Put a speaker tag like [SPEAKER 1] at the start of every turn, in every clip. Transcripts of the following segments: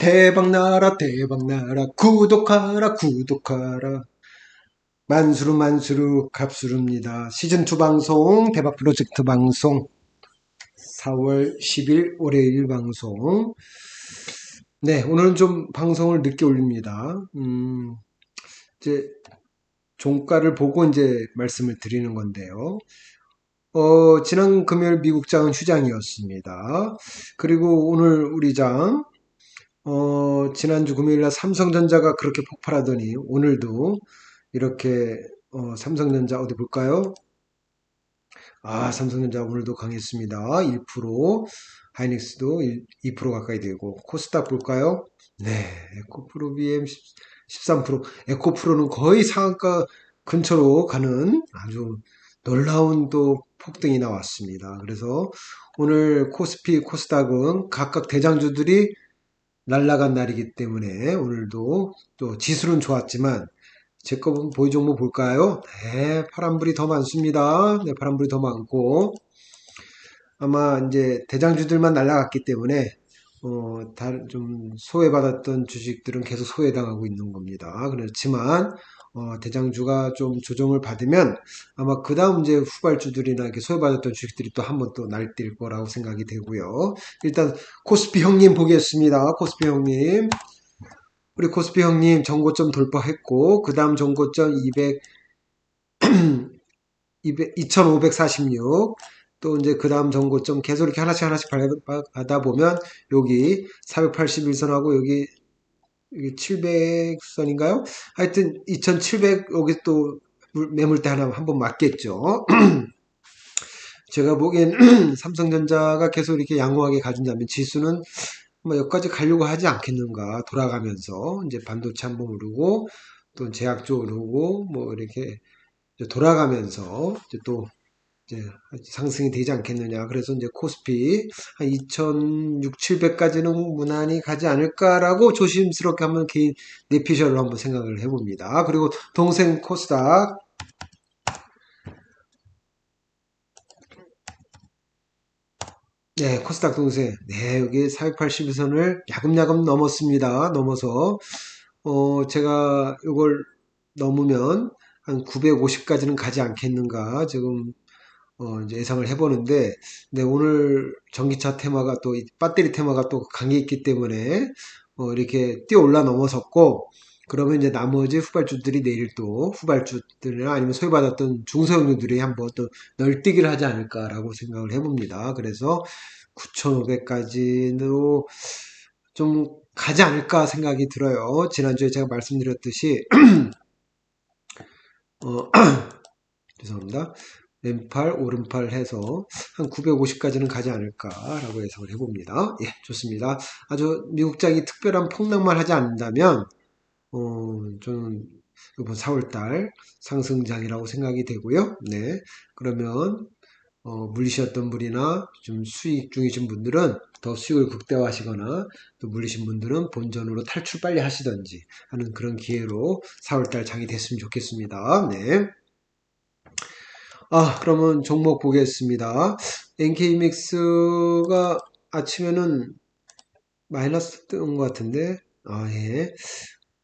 [SPEAKER 1] 대박나라 대박나라 구독하라 구독하라 만수르 만수르 갑수르입니다. 시즌2 방송 대박 프로젝트 방송 4월 10일 월요일 방송 네 오늘은 좀 방송을 늦게 올립니다. 음, 이제 종가를 보고 이제 말씀을 드리는 건데요. 어, 지난 금요일 미국 장은 휴장이었습니다. 그리고 오늘 우리 장 어, 지난주 금요일날 삼성전자가 그렇게 폭발하더니 오늘도 이렇게 어, 삼성전자 어디 볼까요? 아, 삼성전자 오늘도 강했습니다. 1%, 하이닉스도 2% 가까이 되고 코스닥 볼까요? 네, 에코프로 BM 13%, 에코프로는 거의 상한가 근처로 가는 아주 놀라운 또 폭등이 나왔습니다. 그래서 오늘 코스피, 코스닥은 각각 대장주들이 날라간 날이기 때문에 오늘도 또 지수는 좋았지만 제거 보유 종목 볼까요? 네, 파란불이 더 많습니다. 네, 파란불이 더 많고 아마 이제 대장주들만 날라갔기 때문에 어, 다른 좀 소외받았던 주식들은 계속 소외당하고 있는 겁니다. 그렇지만 어, 대장주가 좀 조정을 받으면 아마 그 다음 이제 후발주들이나 이렇게 소외받았던 주식들이 또 한 번 또 날뛸 거라고 생각이 되고요. 일단 코스피 형님 보겠습니다. 코스피 형님. 우리 코스피 형님 정고점 돌파했고 그 다음 정고점 200 2546. 또 이제 그 다음 정고점 계속 이렇게 하나씩 하나씩 받아 보면 여기 481선하고 여기 700선인가요? 하여튼 2700 여기 또 매물대 하나 한번 맞겠죠. 제가 보기엔 삼성전자가 계속 이렇게 양호하게 가준다면 지수는 뭐 여기까지 가려고 하지 않겠는가 돌아가면서 이제 반도체 한번 오르고 또 제약주 오르고 뭐 이렇게 돌아가면서 이제 또 이제 상승이 되지 않겠느냐. 그래서 이제 코스피 한 2,600, 700까지는 무난히 가지 않을까라고 조심스럽게 한번 개인 내피셜로 한번 생각을 해봅니다. 그리고 동생 코스닥 네, 코스닥 동생. 네, 여기 481선을 야금야금 넘었습니다. 넘어서, 어, 제가 이걸 넘으면 한 950까지는 가지 않겠는가. 지금 어, 이제 예상을 해보는데, 네, 오늘 전기차 테마가 또, 배터리 테마가 또 강했기 때문에, 어, 이렇게 뛰어 올라 넘어섰고, 그러면 이제 나머지 후발주들이 내일 또 후발주들이나 아니면 소외받았던 중소형주들이 한번 또 널뛰기를 하지 않을까라고 생각을 해봅니다. 그래서 9,500까지도 좀 가지 않을까 생각이 들어요. 지난주에 제가 말씀드렸듯이, 어, 죄송합니다. 왼팔, 오른팔 해서 한 950까지는 가지 않을까라고 예상을 해봅니다. 예, 좋습니다. 아주 미국장이 특별한 폭락만 하지 않는다면, 어, 저는 이번 4월달 상승장이라고 생각이 되고요. 네, 그러면 어, 물리셨던 분이나 좀 수익 중이신 분들은 더 수익을 극대화하시거나 또 물리신 분들은 본전으로 탈출 빨리 하시던지 하는 그런 기회로 4월달 장이 됐으면 좋겠습니다. 네. 아, 그러면 종목 보겠습니다. NK믹스가 아침에는 마이너스 뜬 것 같은데, 아, 예.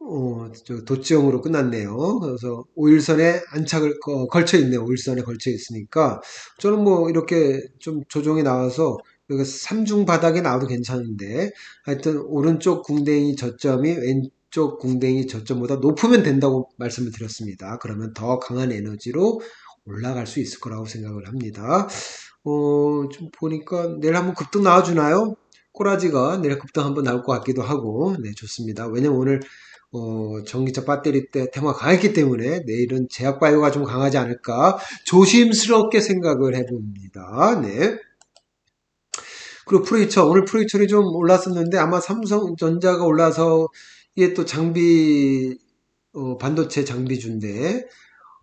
[SPEAKER 1] 어, 저 도치형으로 끝났네요. 그래서 5일선에 안착을 어, 걸쳐 있네요. 5일선에 걸쳐 있으니까 저는 뭐 이렇게 좀 조정이 나와서 여기 3중 바닥에 나와도 괜찮은데 하여튼 오른쪽 궁뎅이 저점이 왼쪽 궁뎅이 저점보다 높으면 된다고 말씀을 드렸습니다. 그러면 더 강한 에너지로 올라갈 수 있을 거라고 생각을 합니다. 어, 좀 보니까 내일 한번 급등 나와주나요? 꼬라지가 내일 급등 한번 나올 것 같기도 하고, 네, 좋습니다. 왜냐면 오늘, 어, 전기차 배터리 때 테마가 강했기 때문에 내일은 제약바이오가 좀 강하지 않을까 조심스럽게 생각을 해봅니다. 네. 그리고 프리처, 오늘 프리처이 좀 올랐었는데 아마 삼성전자가 올라서 이게 또 장비, 어, 반도체 장비주인데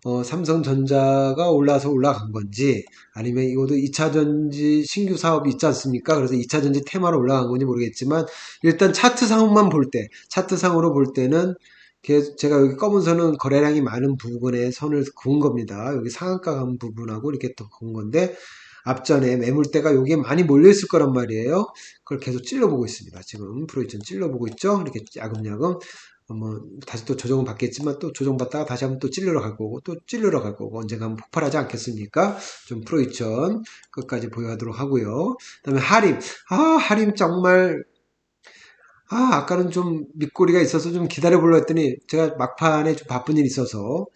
[SPEAKER 1] 어, 삼성전자가 올라서 올라간 건지 아니면 이것도 2차전지 신규 사업이 있지 않습니까? 그래서 2차전지 테마로 올라간 건지 모르겠지만 일단 차트상만 볼 때, 차트상으로 볼 때는 제가 여기 검은 선은 거래량이 많은 부분에 선을 그은 겁니다. 여기 상한가 간 부분하고 이렇게 또 그은 건데 앞전에 매물대가 여기에 많이 몰려 있을 거란 말이에요. 그걸 계속 찔러보고 있습니다. 지금 프로이천 찔러보고 있죠. 이렇게 야금야금 뭐 다시 또 조정은 받겠지만 또 조정받다가 다시 한번 또 찔러러 갈 거고 또 찔러러 갈 거고 언젠가 한번 폭발하지 않겠습니까? 좀 프로이천 끝까지 보유하도록 하고요. 그다음에 하림 아 하림 정말 아 아까는 좀 밑꼬리가 있어서 좀 기다려 보려 했더니 제가 막판에 좀 바쁜 일이 있어서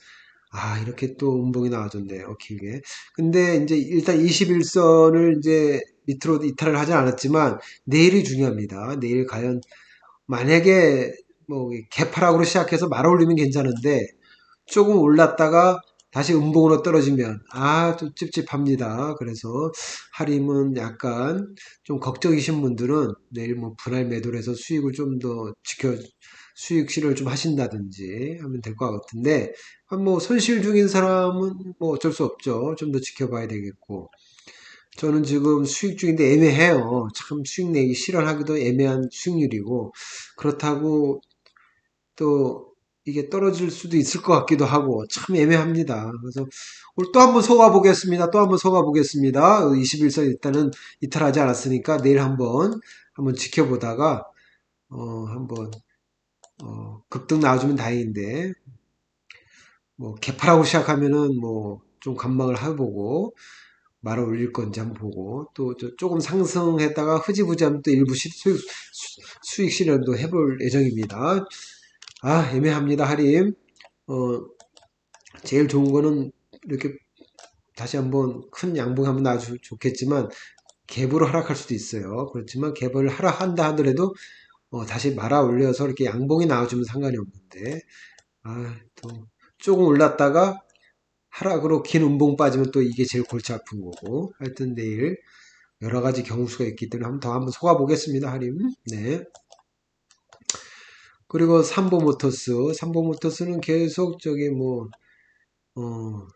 [SPEAKER 1] 아 이렇게 또 음봉이 나와줬네요 길게 근데 이제 일단 21선을 이제 밑으로 이탈을 하진 않았지만 내일이 중요합니다 내일 과연 만약에 뭐 개파락으로 시작해서 말아 올리면 괜찮은데 조금 올랐다가 다시 음봉으로 떨어지면 아 좀 찝찝합니다. 그래서 하림은 약간 좀 걱정이신 분들은 내일 뭐 분할 매도를 해서 수익을 좀 더 지켜 수익 실현을 좀 하신다든지 하면 될 것 같은데 아, 뭐 손실 중인 사람은 뭐 어쩔 수 없죠. 좀 더 지켜봐야 되겠고 저는 지금 수익 중인데 애매해요. 참 수익 내기 실현하기도 애매한 수익률이고 그렇다고 또 이게 떨어질 수도 있을 것 같기도 하고 참 애매합니다. 그래서 오늘 또 한번 속아 보겠습니다. 또 한번 속아 보겠습니다. 21선 일단은 이탈하지 않았으니까 내일 한번 한번 지켜보다가 어 한번 어 급등 나와주면 다행인데 뭐 개파라고 시작하면은 뭐 좀 관망을 해보고 말아 올릴 건지 한번 보고 또 조금 상승했다가 흐지부지하면 또 일부 수익 실현도 해볼 예정입니다. 아, 애매합니다, 하림. 어, 제일 좋은 거는 이렇게 다시 한번 큰 한번 나와주 좋겠지만 갭으로 하락할 수도 있어요. 그렇지만 갭을 하락한다 하더라도 어, 다시 말아 올려서 이렇게 양봉이 나와주면 상관이 없는데 아, 또 조금 올랐다가 하락으로 긴 음봉 빠지면 또 이게 제일 골치 아픈 거고 하여튼 내일 여러 가지 경우수가 있기 때문에 한번 더 한번 속아 보겠습니다, 하림. 네. 그리고 삼보모터스, 삼보모터스는 계속 저기 뭐, 어,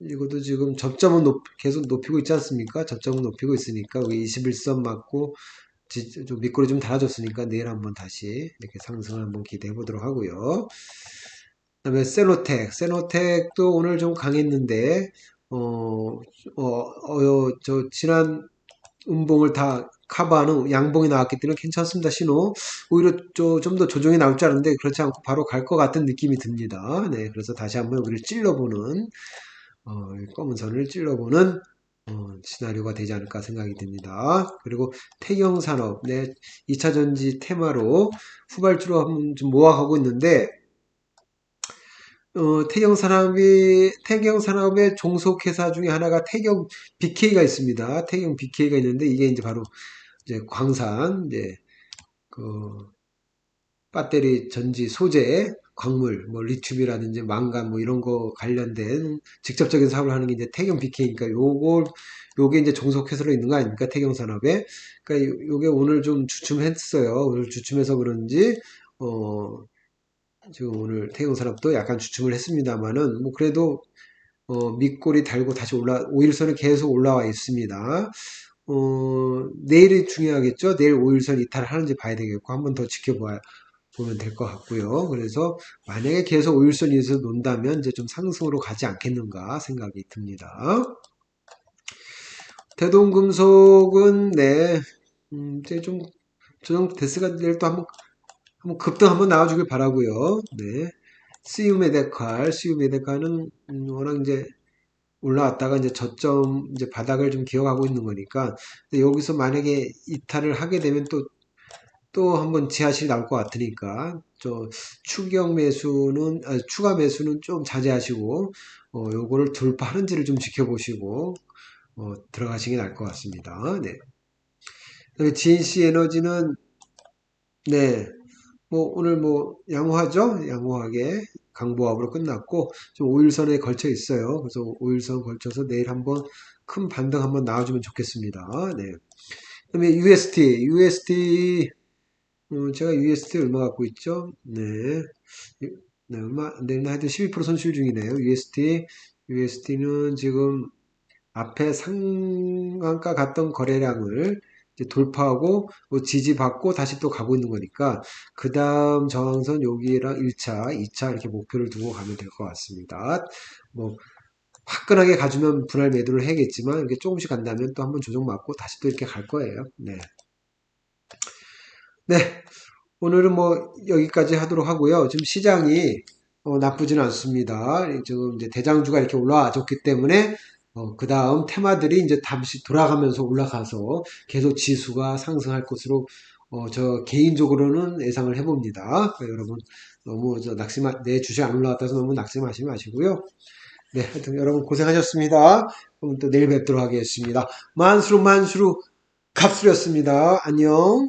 [SPEAKER 1] 이것도 지금 접점은 높, 계속 높이고 있지 않습니까? 접점은 높이고 있으니까, 21선 맞고, 지, 좀 밑꼬리 좀 달아줬으니까 내일 한번 다시 이렇게 상승을 한번 기대해 보도록 하고요. 그 다음에 세노텍, 세노텍도 오늘 좀 강했는데, 어, 어, 어, 저, 지난 음봉을 다 카바는 양봉이 나왔기 때문에 괜찮습니다. 신호. 오히려 좀 더 조정이 나올 줄 알았는데 그렇지 않고 바로 갈 것 같은 느낌이 듭니다. 네, 그래서 다시 한번 여기를 찔러보는 어, 검은 선을 찔러보는 어, 시나리오가 되지 않을까 생각이 듭니다. 그리고 태경산업, 네, 2차전지 테마로 후발주로 한번 좀 모아가고 있는데 어, 태경 산업이 태경 산업의 종속 회사 중에 하나가 태경 BK가 있습니다. 태경 BK가 있는데 이게 이제 바로 이제 광산, 이제 그 배터리 전지 소재, 광물, 뭐 리튬이라든지 망간 뭐 이런 거 관련된 직접적인 사업을 하는 게 이제 태경 BK니까 요걸 요게 이제 종속 회사로 있는 거 아닙니까? 태경 산업에. 그러니까 요게 오늘 좀 주춤했어요. 오늘 주춤해서 그런지 어 지금 오늘 태경 산업도 약간 주춤을 했습니다만은 뭐 그래도 어 밑골이 달고 다시 올라 5일선은 계속 올라와 있습니다. 어, 내일이 중요하겠죠. 내일 5일선 이탈을 하는지 봐야 되겠고, 한번 더 지켜봐야, 보면 될 것 같고요. 그래서 만약에 계속 5일선 위에서 논다면 이제 좀 상승으로 가지 않겠는가 생각이 듭니다. 대동금속은, 네, 음, 이제 좀 조정 데스가 내일 또 한번, 한번 급등 한번 나와주길 바라고요 네. 시우메데칼, 시우메데칼은 음, 워낙 이제 올라왔다가 이제 저점 이제 바닥을 좀 기억하고 있는 거니까 여기서 만약에 이탈을 하게 되면 또 또 한번 지하실이 나올 것 같으니까 저 추경 매수는 아, 추가 매수는 좀 자제하시고 어, 요거를 돌파하는지를 좀 지켜보시고 어, 들어가시게 날것 같습니다. 네. GNC 에너지는 네. 뭐 오늘 뭐 양호하죠? 양호하게 강보합으로 끝났고 좀 5일선에 걸쳐 있어요. 그래서 5일선 걸쳐서 내일 한번 큰 반등 한번 나와주면 좋겠습니다. 네. 그다음에 UST, UST 음, 제가 UST 얼마 갖고 있죠? 네. 네, 얼마 안 되나 하여튼 12% 손실 중이네요. UST, UST는 지금 앞에 상한가 갔던 거래량을 돌파하고 뭐 지지받고 다시 또 가고 있는 거니까 그 다음 저항선 여기랑 1차, 2차 이렇게 목표를 두고 가면 될 것 같습니다. 뭐 화끈하게 가주면 분할 매도를 해야겠지만 이렇게 조금씩 간다면 또 한번 조정 맞고 다시 또 이렇게 갈 거예요. 네. 네. 오늘은 뭐 여기까지 하도록 하고요. 지금 시장이 어, 나쁘지는 않습니다. 지금 이제 대장주가 이렇게 올라와 줬기 때문에 어, 그 다음 테마들이 이제 다시 돌아가면서 올라가서 계속 지수가 상승할 것으로 어, 저 개인적으로는 예상을 해봅니다. 그러니까 여러분 너무 저 낙심하 내 주식 안 올라갔다 해서 너무 낙심하지 마시고요. 네, 하여튼 여러분 고생하셨습니다. 그럼 또 내일 뵙도록 하겠습니다. 만수로 만수로 갑수렸습니다. 안녕.